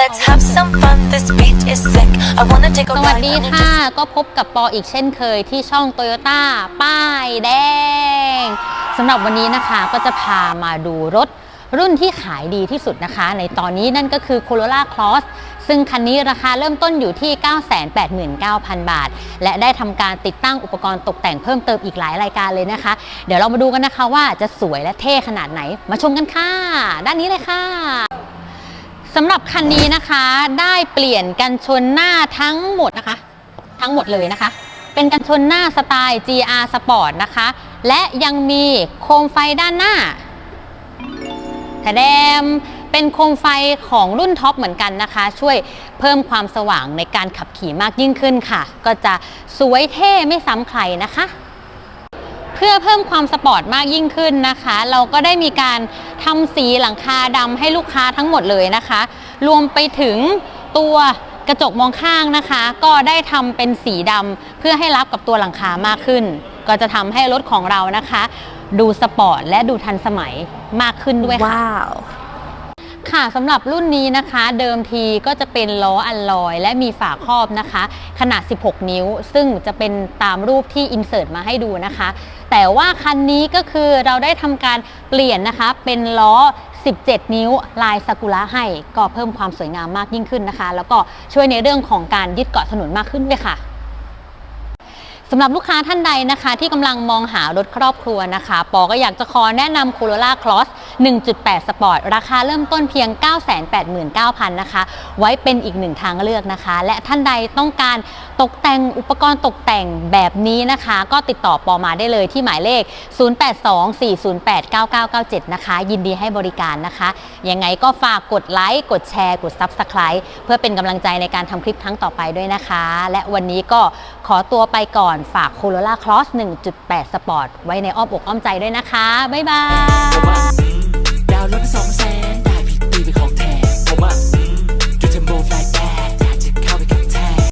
Let's have some fun. This beat is sick. I wanna take a สวัส ride. ดีค่ะ ก็พบกับปออีกเช่นเคยที่ช่อง Toyota ป้ายแดงสำหรับวันนี้นะคะก็จะพามาดูรถรุ่นที่ขายดีที่สุดนะคะ ในตอนนี้นั่นก็คือ Corolla Cross ซึ่งคันนี้ราคาเริ่มต้นอยู่ที่ 989,000 บาท และได้ทำการติดตั้งอุปกรณ์ตกแต่งเพิ่มเติมอีกหลายรายการเลยนะคะ เดี๋ยวเรามาดูกันนะคะว่าจะสวยและเท่ขนาดไหน มาชมกันค่ะ ด้านนี้เลยค่ะ สำหรับคันนี้นะคะได้เปลี่ยนกันชนหน้าทั้งหมดนะคะ ทั้งหมดเลยนะคะ เป็นกันชนหน้าสไตล์ GR Sport นะคะ และยังมีโคมไฟด้านหน้าแถแดมเป็นโคมไฟของรุ่นท็อปเหมือนกันนะคะ ช่วยเพิ่มความสว่างในการขับขี่มากยิ่งขึ้นค่ะ ก็จะสวยเท่ไม่ซ้ำใครนะคะ เพื่อเพิ่มความสปอร์ตมากยิ่งขึ้นนะคะ เราก็ได้มีการทำสีหลังคาดำให้ลูกค้าทั้งหมดเลยนะคะ รวมไปถึงตัวกระจกมองข้างนะคะ ก็ได้ทำเป็นสีดำเพื่อให้รับกับตัวหลังคามากขึ้น ก็จะทำให้รถของเรานะคะ ดูสปอร์ตและดูทันสมัยมากขึ้นด้วยค่ะว้าว ค่ะสำหรับรุ่นนี้นะคะ เดิมทีก็จะเป็นล้ออัลลอย และมีฝาครอบนะคะ ขนาด 16 นิ้ว ซึ่งจะเป็นตามรูปที่อินเสิร์ตมาให้ดูนะคะ แต่ว่าคันนี้ก็คือเราได้ทำการเปลี่ยนนะคะ เป็นล้อ 17 นิ้วลายซากุระให้ ก็เพิ่มความสวยงามมากยิ่งขึ้นนะคะ แล้วก็ช่วยในเรื่องของการยึดเกาะถนนมากขึ้นด้วยค่ะสำหรับลูกค้าท่านใดนะคะ ที่กำลังมองหารถครอบครัวนะคะ ปอก็อยากจะขอแนะนำ Corolla Cross 1.8 Sport ราคาเริ่มต้นเพียง 989,000 นะคะ ไว้เป็นอีกหนึ่งทางเลือกนะคะ และท่านใดต้องการตกแต่งอุปกรณ์ตกแต่งแบบนี้นะคะ ก็ติดต่อปอมาได้เลยที่หมายเลข 0824089997 นะคะ ยินดีให้บริการนะคะ ยังไงก็ฝากกดไลค์ กดแชร์ กด Subscribe เพื่อเป็นกำลังใจในการทำคลิปครั้งต่อไปด้วยนะคะ และวันนี้ก็ขอตัวไปก่อนฝาก Corolla Cross 1.8 Sport ไว้ในอ้อมอกอ้อมใจด้วยนะคะ บ๊ายบาย